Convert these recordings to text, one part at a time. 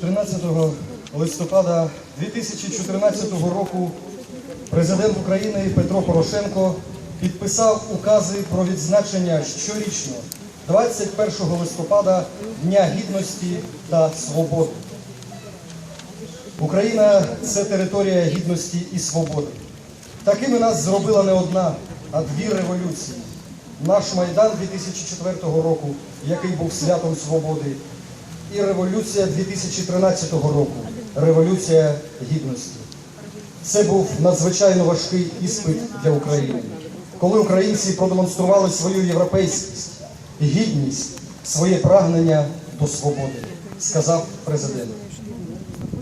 13 листопада 2014 року президент України Петро Порошенко підписав укази про відзначення щорічно 21 листопада Дня Гідності та Свободи. Україна це територія гідності і свободи. Такими нас зробила не одна, а дві революції. Наш Майдан 2004 року, який був святом свободи, і революція 2013 року, революція гідності. Це був надзвичайно важкий іспит для України, коли українці продемонстрували свою європейськість, гідність, своє прагнення до свободи, сказав президент.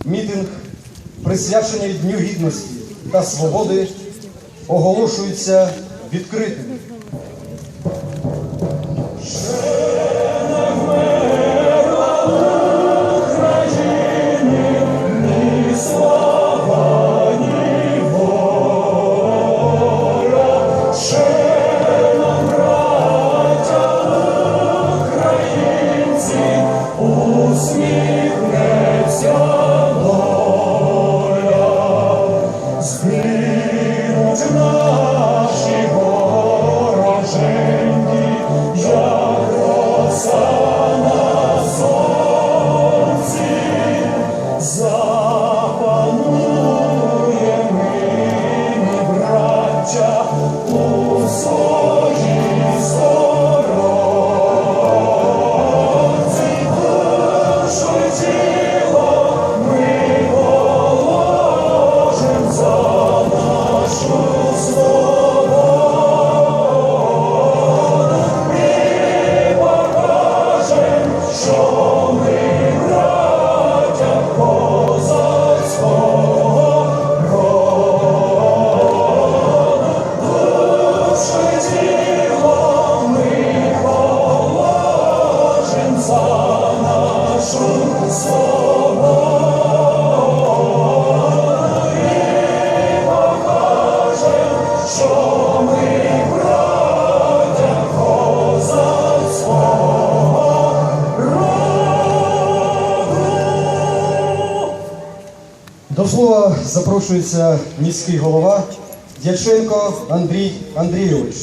Мітинг, присвячений Дню Гідності та Свободи, оголошується відкритим. запрошується міський голова Дяченко Андрій Андрійович.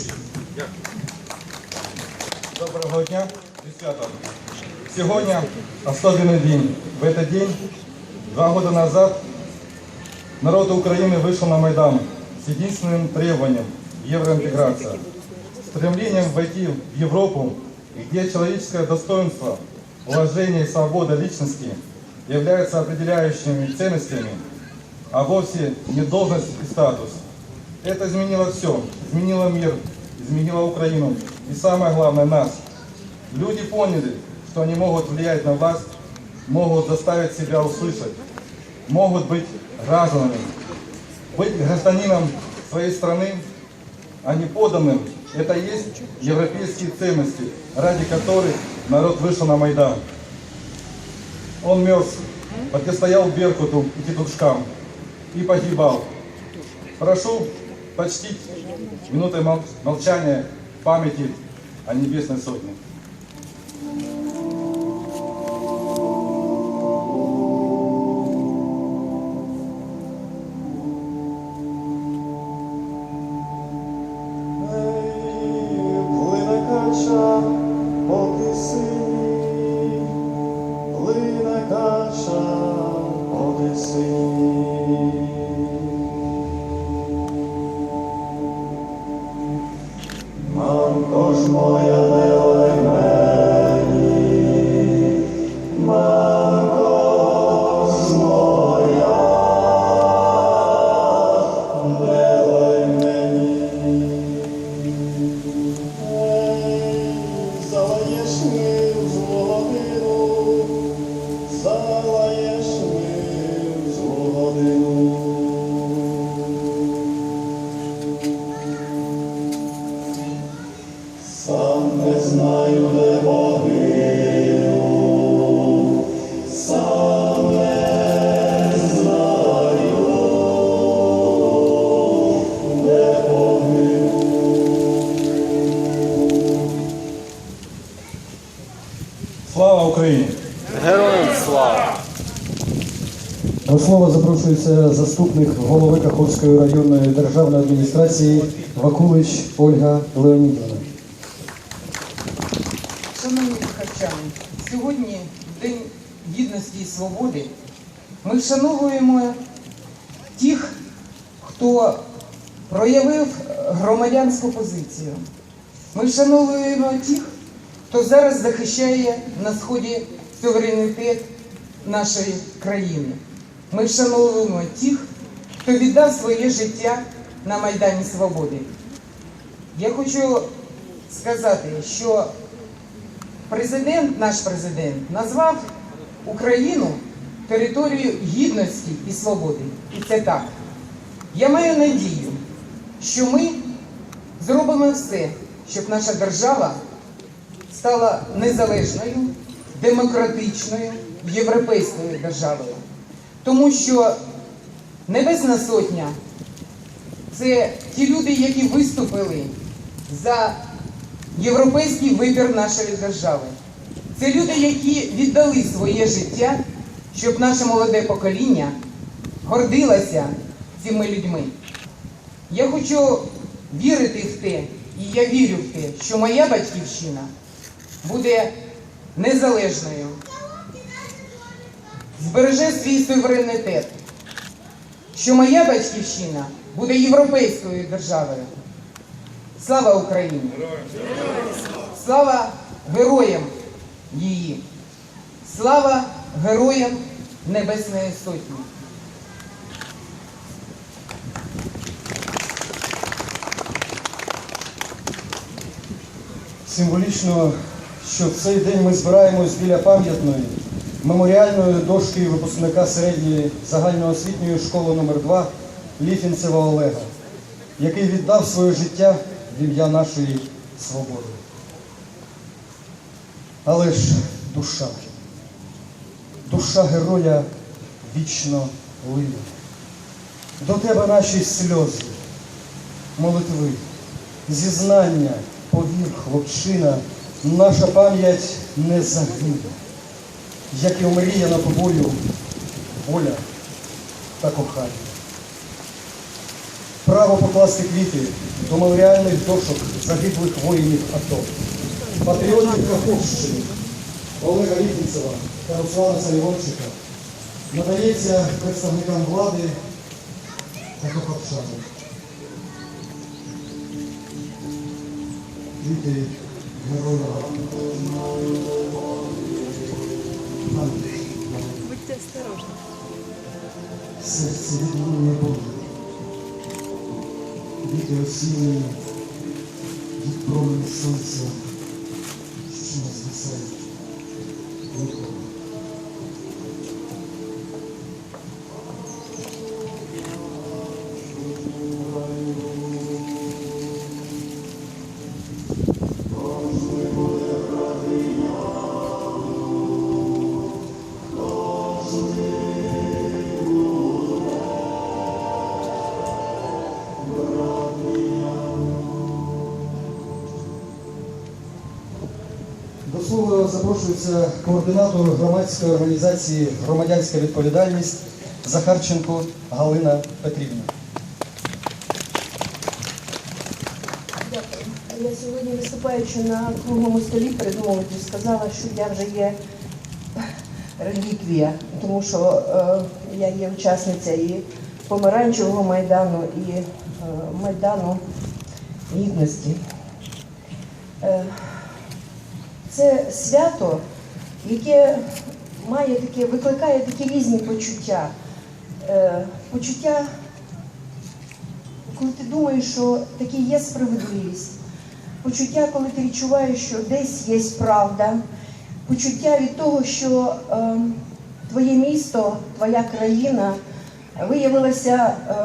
Доброго дня, ребята. Сегодня особенный день. В этот день, два года назад, народ Украины вышел на Майдан с единственным требованием – евроинтеграция. Стремлением войти в Европу, где человеческое достоинство, уважение и свобода личности являются определяющими ценностями, а вовсе не должность и статус. Это изменило все, изменило мир, изменило Украину и самое главное нас. Люди поняли, что они могут влиять на власть, могут заставить себя услышать, могут быть гражданами. Быть гражданином своей страны, а не поданным, это есть европейские ценности, ради которых народ вышел на Майдан. Он мерз, противостоял Беркуту и петушкам и погибал. Прошу почтить минутой молчания памяти о Небесной Сотне. Запрошується заступник голови Каховської районної державної адміністрації Вакулич Ольга Леонідовна. Шановні харчани, сьогодні, День Гідності і Свободи, ми вшановуємо тих, хто проявив громадянську позицію. Ми вшановуємо тих, хто зараз захищає на сході суверенітет нашої країни. Ми вшановуємо тих, хто віддав своє життя на Майдані Свободи. Я хочу сказати, що Президент, наш президент, назвав Україну територією гідності і свободи. І це так. Я маю надію, що ми зробимо все, щоб наша держава стала незалежною, демократичною, європейською державою. Тому що Небесна Сотня це ті люди, які виступили за європейський вибір нашої держави. Це люди, які віддали своє життя, щоб наше молоде покоління гордилося цими людьми. Я хочу вірити в те, і я вірю в те, що моя батьківщина буде незалежною, збереже свій суверенітет, що моя батьківщина буде європейською державою. Слава Україні! Слава героям її! Слава героям Небесної Сотні! Символічно, що в цей день ми збираємось біля пам'ятної меморіальної дошки випускника середньої загальноосвітньої школи номер 2 Ліфінцева Олега, який віддав своє життя в ім'я нашої свободи. Але ж душа, душа героя вічно лине. До тебе наші сльози, молитви, зізнання, повір, хлопчина, наша пам'ять не загине, як і омріяна тобою воля та кохання. Право покласти квіти до меморіальних дошок загиблих воїнів АТО, патріотів Каховщини, Олега Літвінцева та Руслана Салівончика надається представникам влади та коховчанам. Квіти героя. Серце відлуння Боже. Віти осінні, від промені сонця, що веселить. Ніколи. До слова запрошується координатор громадської організації Громадянська відповідальність Захарченко Галина Петрівна. Я сьогодні виступаючи на круглому столі перед сказала, що я вже є реліквія, тому що е, я є учасниця і помаранчевого майдану, і е, майдану гідності. Е, це свято, яке має таке, викликає такі різні почуття. Е, почуття коли ти думаєш, що таки є справедливість, почуття, коли ти відчуваєш, що десь є правда, почуття від того, що е, твоє місто, твоя країна виявилася е,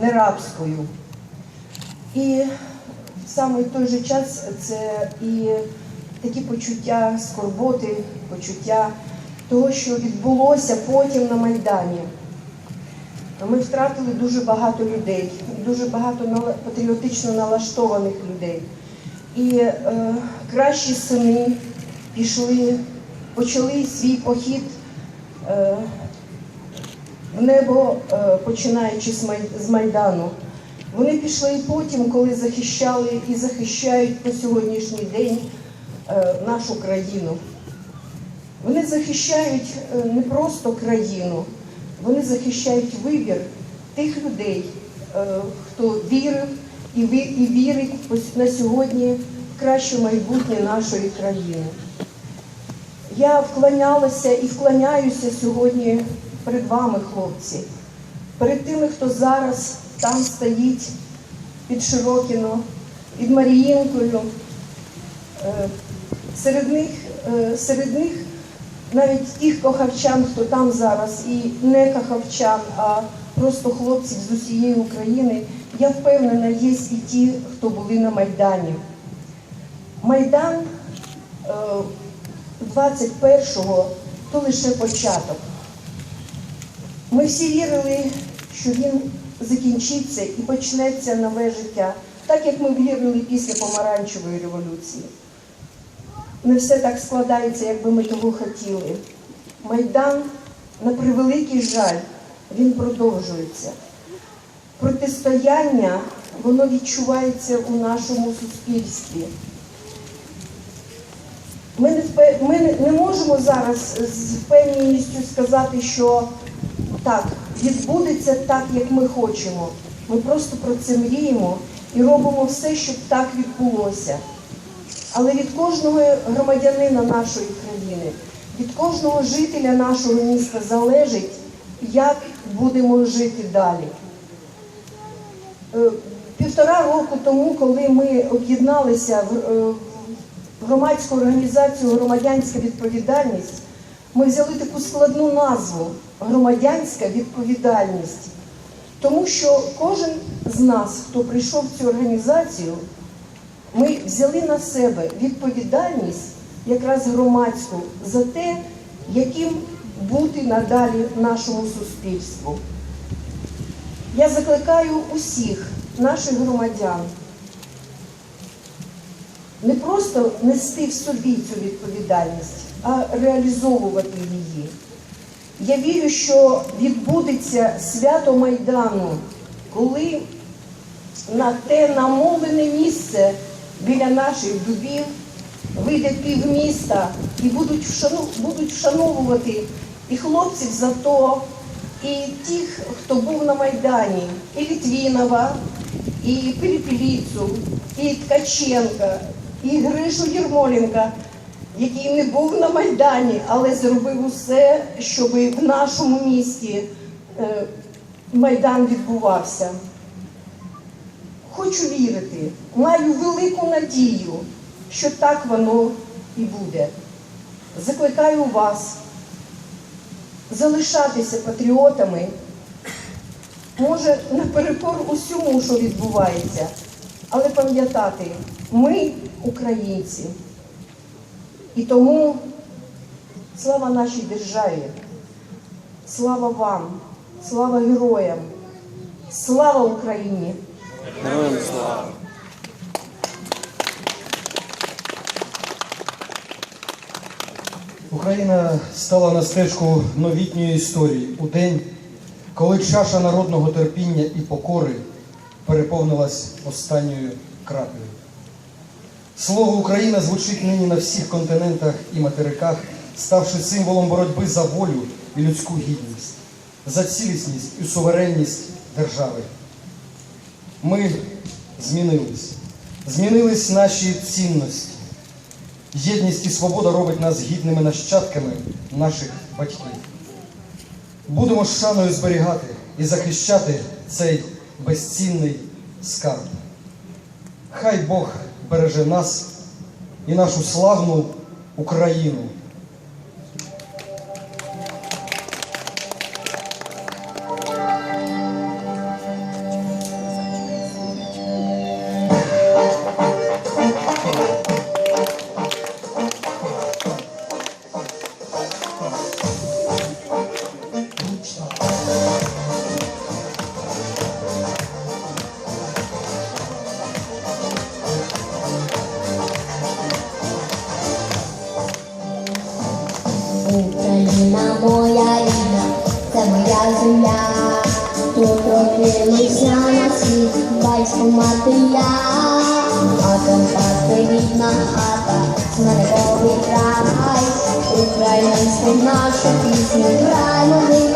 не рабською. І саме в той же час це і такі почуття скорботи, почуття того, що відбулося потім на Майдані. Ми втратили дуже багато людей, дуже багато патріотично налаштованих людей. І е, кращі сини пішли почали свій похід е, в небо, е, починаючи з Майдану. Вони пішли і потім, коли захищали і захищають по сьогоднішній день нашу країну. Вони захищають е, не просто країну, вони захищають вибір тих людей, е, хто вірив і вірить на сьогодні в краще майбутнє нашої країни. Я вклонялася і вклоняюся сьогодні перед вами, хлопці, перед тими, хто зараз там стоїть під Широкіно, під Маріїнкою. Е, Серед них, е, серед них навіть тих кохавчан, хто там зараз, і не кохавчан, а просто хлопців з усієї України, я впевнена, є і ті, хто були на Майдані. Майдан е, 21-го то лише початок. Ми всі вірили, що він закінчиться і почнеться нове життя, так як ми вірили після помаранчевої революції. Не все так складається, як би ми того хотіли. Майдан, на превеликий жаль, він продовжується. Протистояння, воно відчувається у нашому суспільстві. Ми не, впе- ми не можемо зараз з впевненістю сказати, що так, відбудеться так, як ми хочемо. Ми просто про це мріємо і робимо все, щоб так відбулося. Але від кожного громадянина нашої країни, від кожного жителя нашого міста залежить, як будемо жити далі. Е, Півтора року тому, коли ми об'єдналися е, в громадську організацію Громадянська відповідальність, ми взяли таку складну назву Громадянська відповідальність. Тому що кожен з нас, хто прийшов в цю організацію, ми взяли на себе відповідальність якраз громадську за те, яким бути надалі нашому суспільству. Я закликаю усіх наших громадян не просто нести в собі цю відповідальність, а реалізовувати її. Я вірю, що відбудеться свято Майдану, коли на те намовлене місце біля наших дубів вийде півміста і будуть, вшановувати і хлопців за то, і тих, хто був на Майдані, і Літвінова, і Перепеліцу, і Ткаченка, і Гришу Єрмоленка, який не був на Майдані, але зробив усе, щоб в нашому місті е, Майдан відбувався. Хочу вірити, маю велику надію, що так воно і буде. Закликаю вас залишатися патріотами, може, наперекор усьому, що відбувається, але пам'ятати, ми українці. І тому слава нашій державі, слава вам, слава героям, слава Україні! Україна стала на стежку новітньої історії у день, коли чаша народного терпіння і покори переповнилась останньою краплею. Слово Україна звучить нині на всіх континентах і материках, ставши символом боротьби за волю і людську гідність, за цілісність і суверенність держави. Ми змінились. Змінились наші цінності. Єдність і свобода робить нас гідними нащадками наших батьків. Будемо шаною зберігати і захищати цей безцінний скарб. Хай Бог береже нас і нашу славну Україну. Ukraine, Russia, peace, and crime,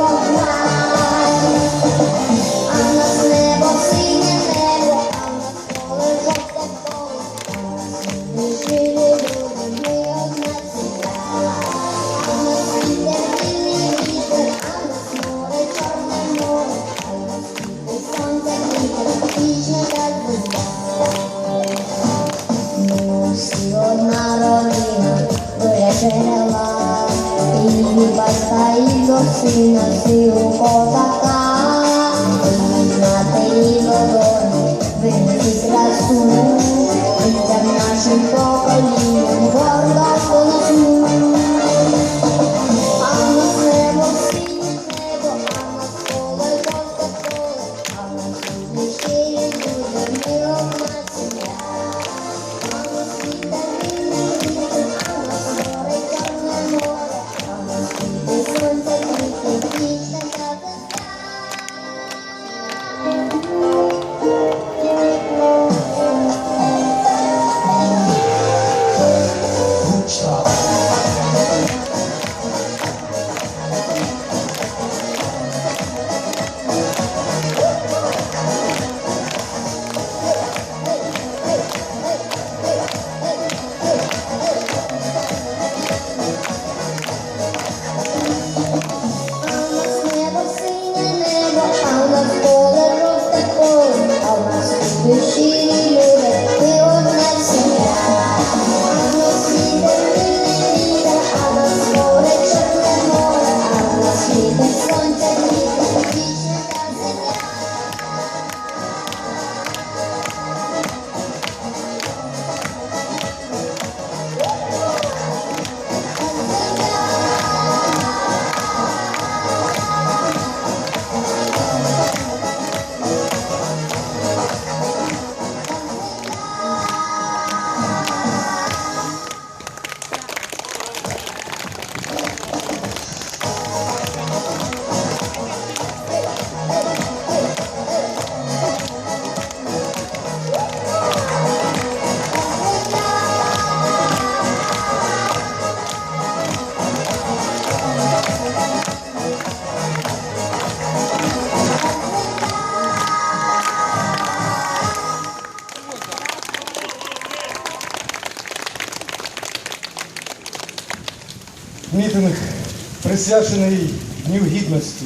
присвячений днів Гідності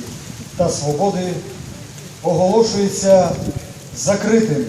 та Свободи, оголошується закритим.